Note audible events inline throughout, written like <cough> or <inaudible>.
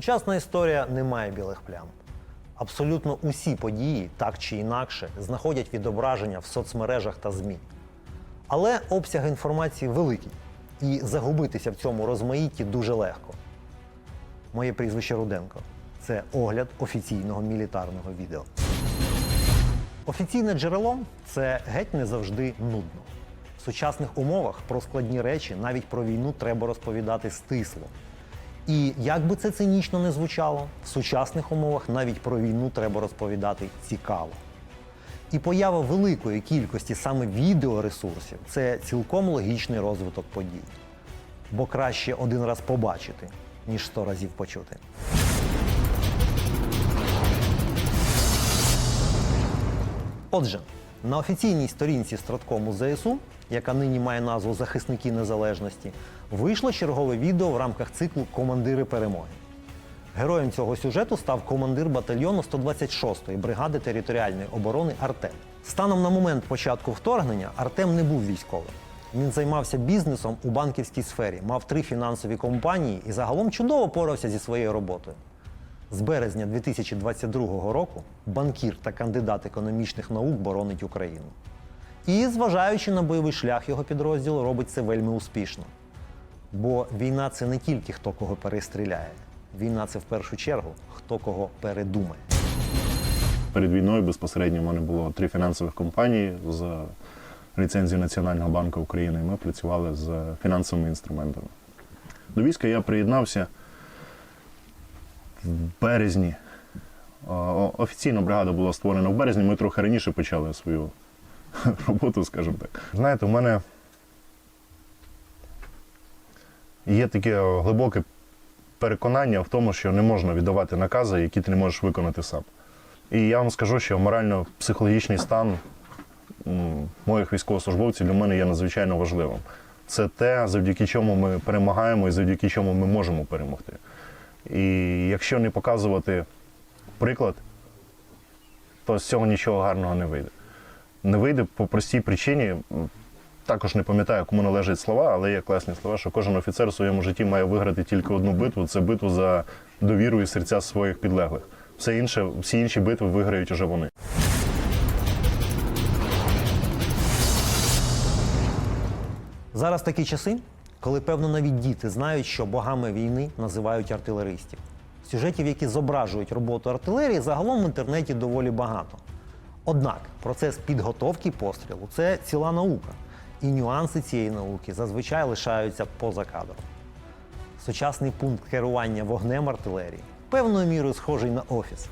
Сучасна історія не має білих плям. Абсолютно усі події, так чи інакше, знаходять відображення в соцмережах та ЗМІ. Але обсяг інформації великий, і загубитися в цьому розмаїтті дуже легко. Моє прізвище Руденко. Це огляд офіційного мілітарного відео. Офіційне джерело це геть не завжди нудно. В сучасних умовах про складні речі, навіть про війну, треба розповідати стисло. І як би це цинічно не звучало, в сучасних умовах навіть про війну треба розповідати цікаво. І поява великої кількості саме відеоресурсів це цілком логічний розвиток подій. Бо краще один раз побачити, ніж сто разів почути. Отже, на офіційній сторінці Страткому ЗСУ, яка нині має назву Захисники незалежності, вийшло чергове відео в рамках циклу Командири перемоги. Героєм цього сюжету став командир батальйону 126-ї бригади територіальної оборони Артем. Станом на момент початку вторгнення Артем не був військовим. Він займався бізнесом у банківській сфері, мав три фінансові компанії і загалом чудово порався зі своєю роботою. З березня 2022 року банкір та кандидат економічних наук боронить Україну. І, зважаючи на бойовий шлях його підрозділу, робить це вельми успішно. Бо війна це не тільки хто кого перестріляє. Війна це в першу чергу хто кого передумає. Перед війною безпосередньо в мене було три фінансових компанії з ліцензією Національного банку України. і Ми працювали з фінансовими інструментами. До війська я приєднався в березні. Офіційно бригада була створена в березні. Ми трохи раніше почали свою <laughs> роботу, скажімо так. Знаєте, у мене є таке глибоке переконання в тому, що не можна віддавати накази, які ти не можеш виконати сам. І я вам скажу, що морально-психологічний стан моїх військовослужбовців для мене є надзвичайно важливим. Це те, завдяки чому ми перемагаємо і завдяки чому ми можемо перемогти. І якщо не показувати приклад, то з цього нічого гарного не вийде. Не вийде по простій причині. Також не пам'ятаю, кому належать слова, але є класні слова, що кожен офіцер у своєму житті має виграти тільки одну битву це битву за довіру і серця своїх підлеглих. Все інше, всі інші битви виграють уже вони. Зараз такі часи, коли, певно, навіть діти знають, що богами війни називають артилеристів. Сюжетів, які зображують роботу артилерії, загалом в інтернеті доволі багато. Однак процес підготовки пострілу це ціла наука, і нюанси цієї науки зазвичай лишаються поза кадром. Сучасний пункт керування вогнем артилерії певною мірою схожий на офіс.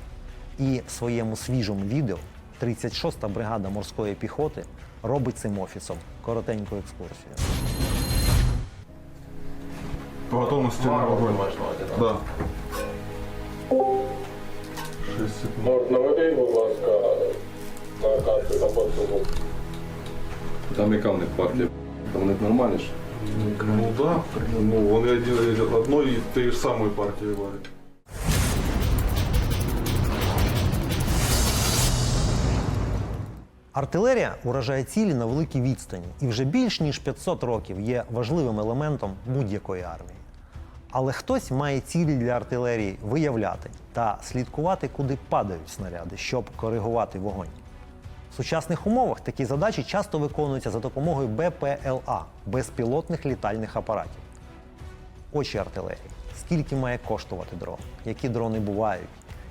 І в своєму свіжому відео 36-та бригада морської піхоти робить цим офісом коротеньку екскурсію. По готовности на огонь. Да. 6 секунд. Наведи, будь ласка, на карти запасу. Там яка в них партія? Там в них нормальні ж. Ну да. Ну, вони один- одної і тієї ж самої партії варять. Артилерія уражає цілі на великій відстані і вже більш ніж 500 років є важливим елементом будь-якої армії. Але хтось має цілі для артилерії виявляти та слідкувати, куди падають снаряди, щоб коригувати вогонь. В сучасних умовах такі задачі часто виконуються за допомогою БПЛА безпілотних літальних апаратів. Очі артилерії. Скільки має коштувати дрон? Які дрони бувають?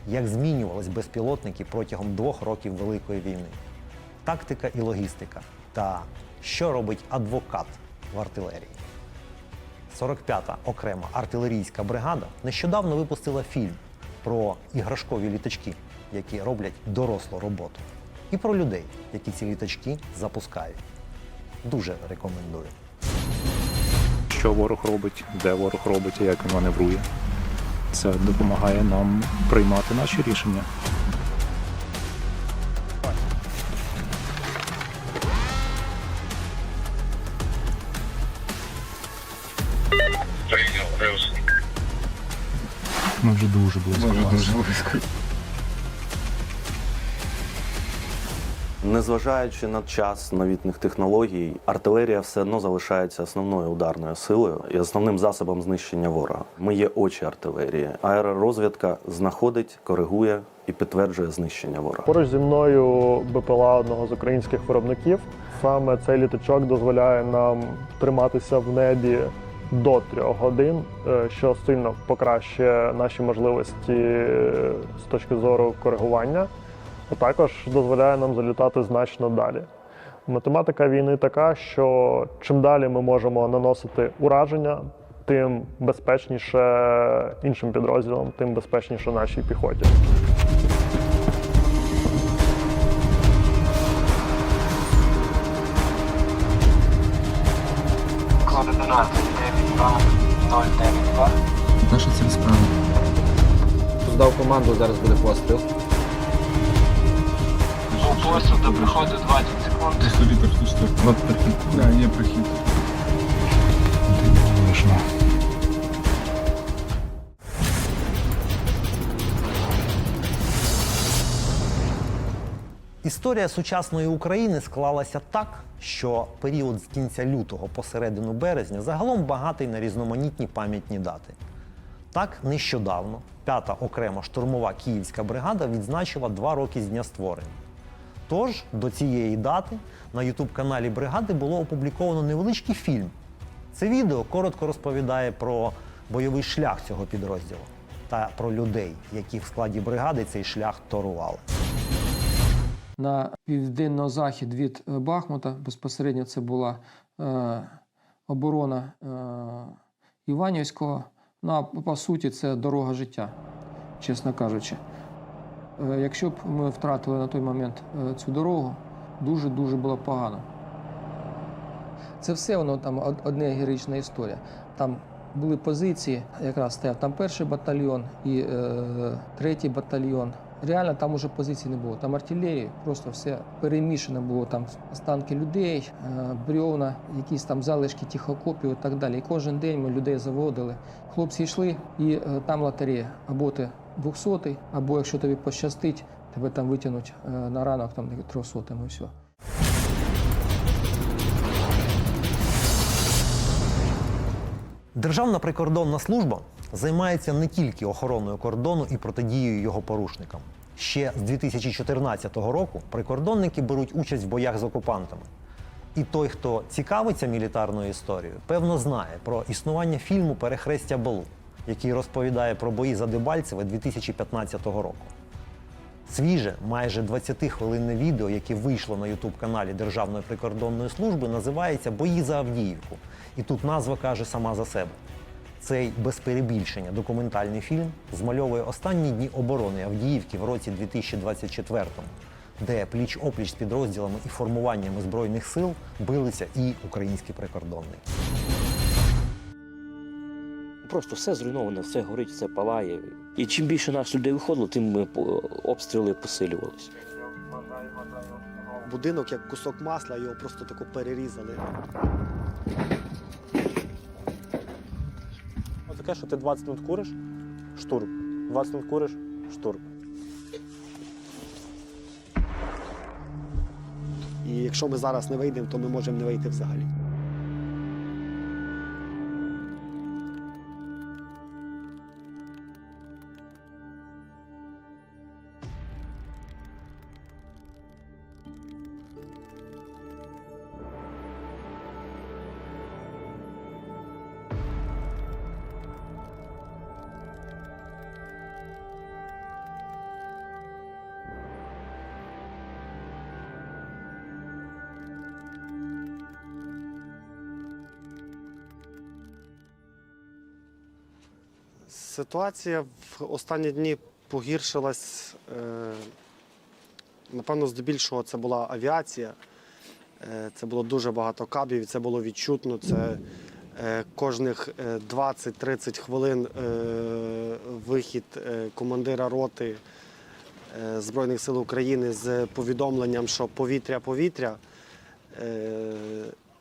Як змінювались безпілотники протягом двох років Великої війни? Тактика і логістика. Та що робить адвокат в артилерії? 45-та окрема артилерійська бригада нещодавно випустила фільм про іграшкові літачки, які роблять дорослу роботу, і про людей, які ці літачки запускають. Дуже рекомендую. що ворог робить, де ворог робить, і як він маневрує. Це допомагає нам приймати наші рішення. Ми вже дуже близько. Незважаючи на час новітних технологій, артилерія все одно залишається основною ударною силою і основним засобом знищення ворога. Ми є очі артилерії. Аеророзвідка знаходить, коригує і підтверджує знищення ворога. Поруч зі мною БПЛА одного з українських виробників. Саме цей літачок дозволяє нам триматися в небі до трьох годин, е, що сильно покращує наші можливості е, з точки зору коригування, а також дозволяє нам залітати значно далі. Математика війни така, що чим далі ми можемо наносити ураження, тим безпечніше іншим підрозділам, тим безпечніше нашій піхоті. Координати 92 Наша ціль справа. Здав команду, зараз буде постріл. Пострілу до приходу 20 секунд. Десь тобі перехід. От перехід. Да, є прихід. Вийшло. Історія сучасної України склалася так, що період з кінця лютого по середину березня загалом багатий на різноманітні пам'ятні дати. Так, нещодавно п'ята окрема штурмова київська бригада відзначила два роки з дня створення. Тож до цієї дати на ютуб-каналі бригади було опубліковано невеличкий фільм. Це відео коротко розповідає про бойовий шлях цього підрозділу та про людей, які в складі бригади цей шлях торували. на південно-захід від е, Бахмута. Безпосередньо це була е, оборона е, Іванівського. Ну а по суті, це дорога життя, чесно кажучи. Е, якщо б ми втратили на той момент е, цю дорогу, дуже дуже було погано. Це все воно там одне героїчна історія. Там були позиції, якраз стояв там перший батальйон і е, третій батальйон. Реально там уже позицій не було. Там артилерії, просто все перемішане було. Там останки людей, е, брьовна, якісь там залишки тих окопів і так далі. І кожен день ми людей заводили. Хлопці йшли, і е, там лотерея. Аботи 200, або якщо тобі пощастить, тебе там витягнуть е, на ранок там 300 і все. Державна прикордонна служба займається не тільки охороною кордону і протидією його порушникам. Ще з 2014 року прикордонники беруть участь в боях з окупантами. І той, хто цікавиться мілітарною історією, певно знає про існування фільму Перехрестя Балу який розповідає про бої за Дебальцеве 2015 року. Свіже, майже 20-хвилинне відео, яке вийшло на ютуб-каналі Державної прикордонної служби, називається Бої за Авдіївку. І тут назва каже сама за себе. Цей без перебільшення документальний фільм змальовує останні дні оборони Авдіївки в році 2024, де пліч опліч з підрозділами і формуваннями збройних сил билися і українські прикордонники. Просто все зруйноване, все горить, все палає. І чим більше нас людей виходило, тим ми обстріли посилювалися. Будинок як кусок масла, його просто тако перерізали. Таке, що ти 20 минут куриш, штурм. 20 минут куриш, штурм. І якщо ми зараз не вийдемо, то ми можемо не вийти взагалі. Ситуація в останні дні погіршилась. е, Напевно, здебільшого це була авіація. Е, Це було дуже багато кабів, це було відчутно. Це е, кожних е, 20-30 хвилин вихід командира роти Збройних сил України з повідомленням, що повітря, повітря. Е,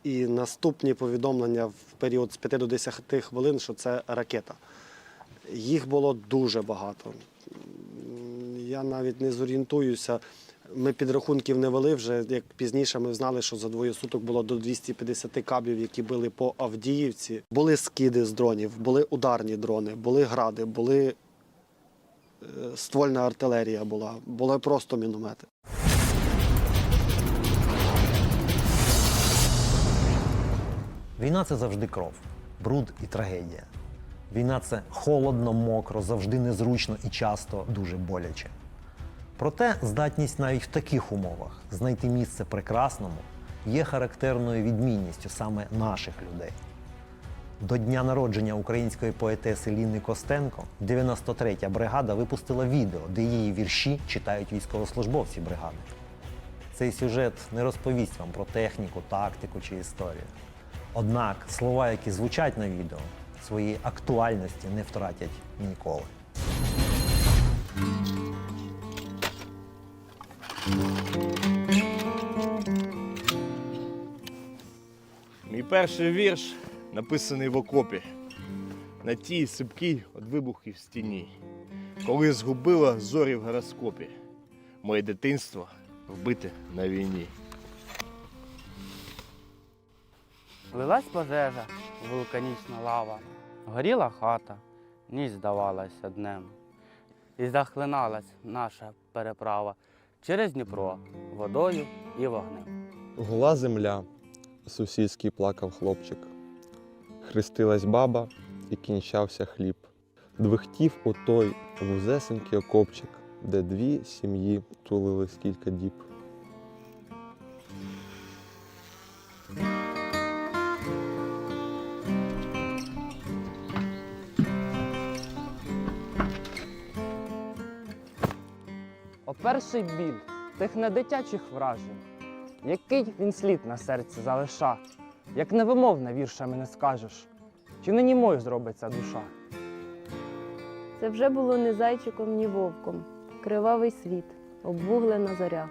І наступні повідомлення в період з 5 до 10 хвилин, що це ракета. Їх було дуже багато. Я навіть не зорієнтуюся. Ми підрахунків не вели вже. Як пізніше ми знали, що за двоє суток було до 250 кабів, які били по Авдіївці. Були скиди з дронів, були ударні дрони, були гради, були е, ствольна артилерія була, були просто міномети. Війна це завжди кров, бруд і трагедія. Війна це холодно, мокро, завжди незручно і часто дуже боляче. Проте здатність навіть в таких умовах знайти місце прекрасному є характерною відмінністю саме наших людей. До дня народження української поетеси Ліни Костенко 93-я бригада випустила відео, де її вірші читають військовослужбовці бригади. Цей сюжет не розповість вам про техніку, тактику чи історію. Однак слова, які звучать на відео, своєї актуальності не втратять ніколи. Мій перший вірш написаний в окопі, на тій сипкій від вибухів стіні, коли згубила зорі в гороскопі, моє дитинство вбите на війні. Лилась пожежа, вулканічна лава, горіла хата, ніч здавалася днем. І захлиналась наша переправа через Дніпро водою і вогнем. Гула земля, сусідський плакав хлопчик. Хрестилась баба і кінчався хліб. Двихтів у той вузесенький окопчик, де дві сім'ї тулились кілька діб. Перший біль тих недитячих вражень, який він слід на серці залиша, як невимовне віршами не скажеш, чи не німою зробиться душа. Це вже було не зайчиком, ні вовком, кривавий світ, обвуглена зоря.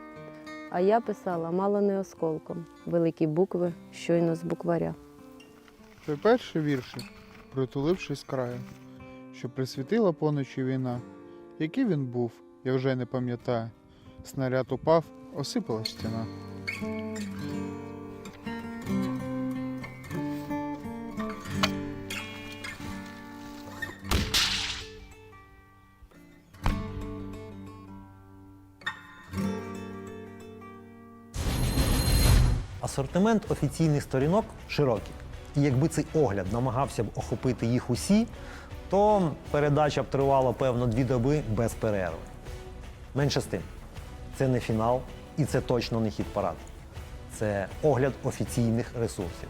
А я писала мало не осколком, великі букви щойно з букваря. Той перший віршик, притулившись краю, що присвітила поночі війна. Який він був, я вже не пам'ятаю. Снаряд упав, осипалась стіна. Асортимент офіційних сторінок широкий. І якби цей огляд намагався б охопити їх усі, то передача б тривала певно дві доби без перерви. Менше з тим, це не фінал і це точно не хід парад. Це огляд офіційних ресурсів,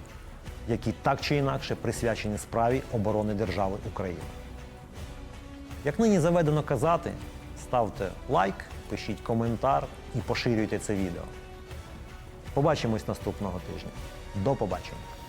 які так чи інакше присвячені справі оборони держави України. Як нині заведено казати, ставте лайк, пишіть коментар і поширюйте це відео. Побачимось наступного тижня. До побачення!